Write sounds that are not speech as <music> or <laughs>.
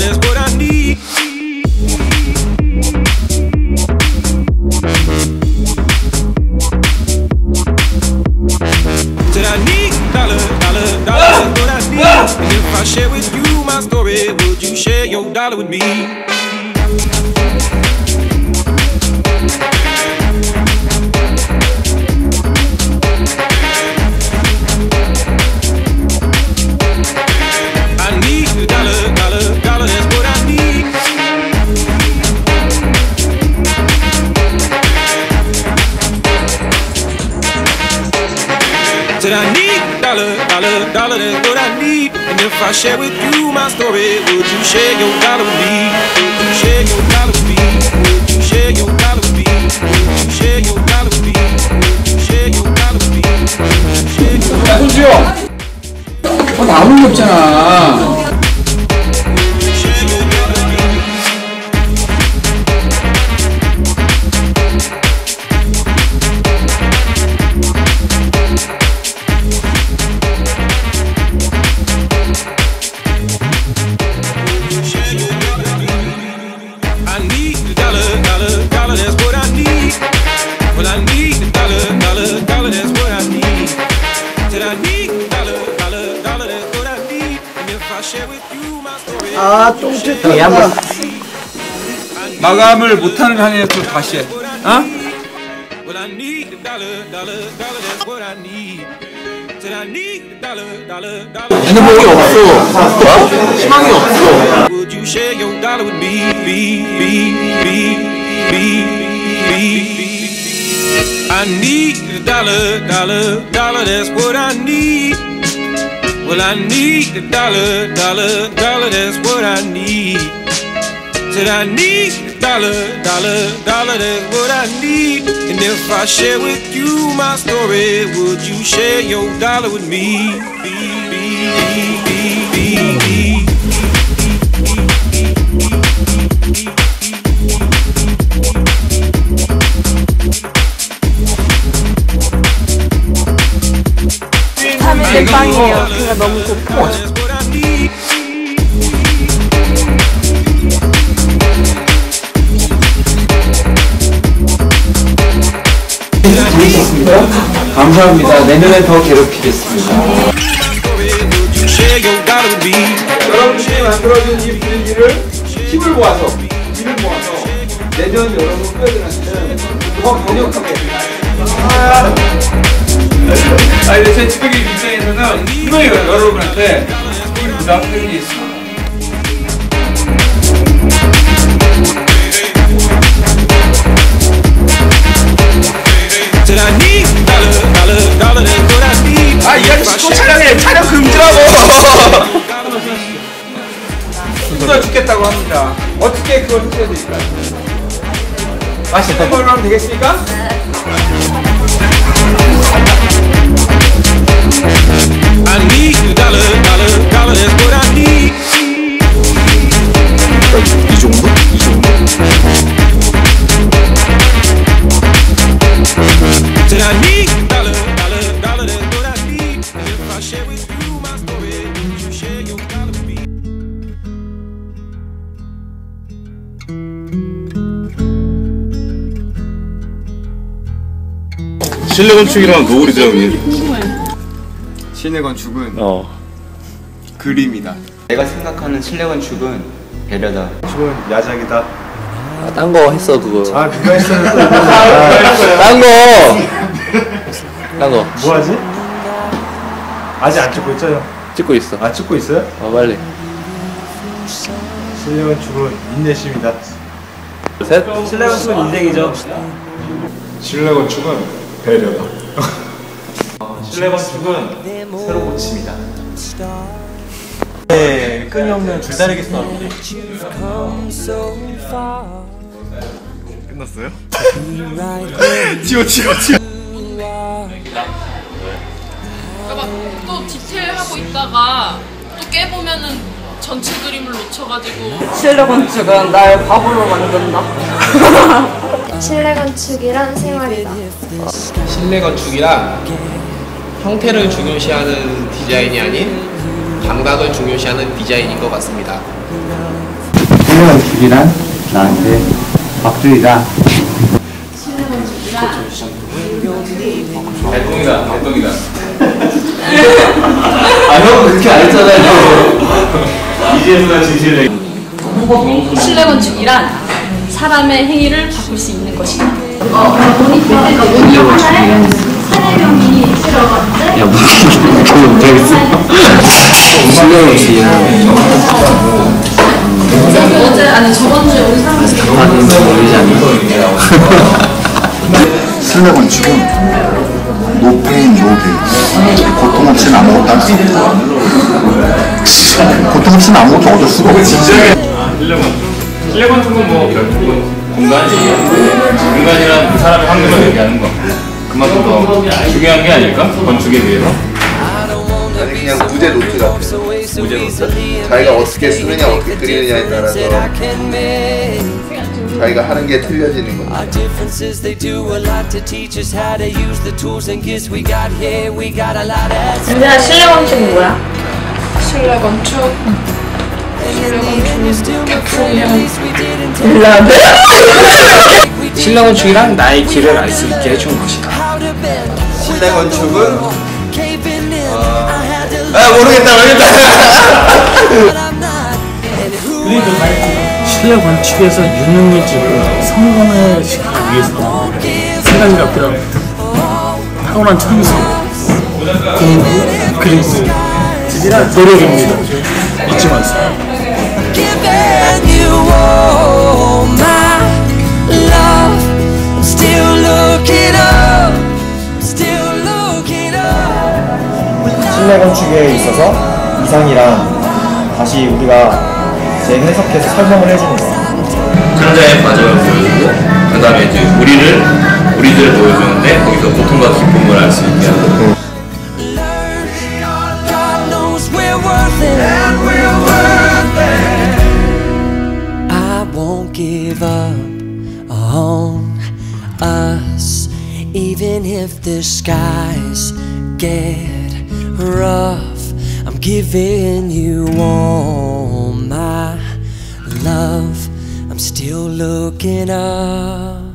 es I need dollar, dollar, dollar, what I need. And if I share with you my story, would you share your dollar with me? Said I need a dollar, dollar, dollar, that's what I need. And if I share with you my story, would you share your dollar with me? Would you share your dollar with me? Would you share your dollar with me? Would you share your dollar with me? Would you share your dollar with me? Would you share your 야 손주요 어 나오는 거 없잖아 아 똥집 한번 마감을 못하는 한에서 다시 해 어? 핸드폰이 없어 희망이 없어 Would you share your dollar with me? Be, be, be, be, be. I need a dollar, dollar, dollar, that's what I need. Well, I need a dollar, dollar, dollar, that's what I need. Said I need a dollar, dollar, dollar, that's what I need. And if I share with you my story, would you share your dollar with me? Be, be, be, 감사합니다. 내년에 더 괴롭히겠습니다? 여러분들이 만들어준 이 분위기를 힘을 모아서 힘을 모아서 내년 여러분 후배들한테. 더 번역하게 아, 제 측의 입장에서는 분명히 여러분한테 이 부담드리겠습니다 어떻게 그걸 해줘야 될까요? 맛있는 걸로 하면 되겠습니까? 이 정도? 이 정도? Said I need 실내 건축이랑 노을이 형님. 실내 건축은 어. 그림이다. 내가 생각하는 실내 건축은 배려다. 야작이다. 딴거 했어 그거 아 그거 했어요. <laughs> 딴 거! 딴 거 뭐 하지? 아직 안 찍고 있죠? 찍고 있어 아 찍고 있어요? 어 빨리 실내 건축은 인내심이다. 셋 실내 건축은 배려다. 실내 건축은 새로 고침이다. 네, 끊임없는 줄다리기 싸움. 끝났어요? <laughs> 지워 지워 지워. 또 디테일하고 있다가 또 깨보면은 전체 그림을 놓쳐가지고 실내 건축은 날 바보로 만든다 <laughs> 실내 건축이란 생활이다. 실내 건축이란 형태를 중요시하는 디자인이 아닌 감각을 중요시하는 디자인인 것 같습니다. 실내 건축이란 나한테 박주희다. 대동이다, 대동이다. 아형 그렇게 안 했잖아요 이제보다 진실해. 실내 건축이란 사람의 행위를 바꿀 수 있는 것이다. 그러니까 문이 하나에 사내명이 들어갔는데 야, 무슨 못하겠어. 실내 건축이랑 어제 아니 저번 주에 온 사람들이 하는 거 모르지 않나? 실내 건축은 노페인 노게인 고통 없이는 아무것도 할 수 없다 고통 없이는 아무것도 얻을 수가 없어. 실내건 쪽은 뭐 결국은 공간이에요. 공간이란 그 사람의 환경을 얘기하는 거. 그만큼 더 중요한 게 아닐까? 건축에 비해서. 아니 그냥 무제 노트 같아 무제 노트? 자기가 어떻게 쓰느냐 어떻게 그리느냐에 따라서 자기가 하는 게 틀려지는 거지 Our differences, they do a lot to teach us how to use the tools and gifts we got here. We got a lot of 근데 실내 건축은 뭐야? 실내 건축 실내 건축이란 나의 길을 알 수 있게 해준 것이다. 실내 건축은 아 모르겠다 모르겠다. 실내 건축에서 유능해지고 성공을 시키기 위해서 세 가지가 필요합니다. 타고난 천성, 공부, 그리고 노력입니다. 잊지 마세요. 실내 건축에 있어서 이상이란 다시 우리가 재해석해서 설명을 해주는 거야. 창자의 과정을 보여주고 그 다음에 이제 우리를 우리들을 보여주는데 거기서 고통과 기쁨을 알 수 있게 하고 even if the skies get rough. I'm giving you all my love. I'm still looking up.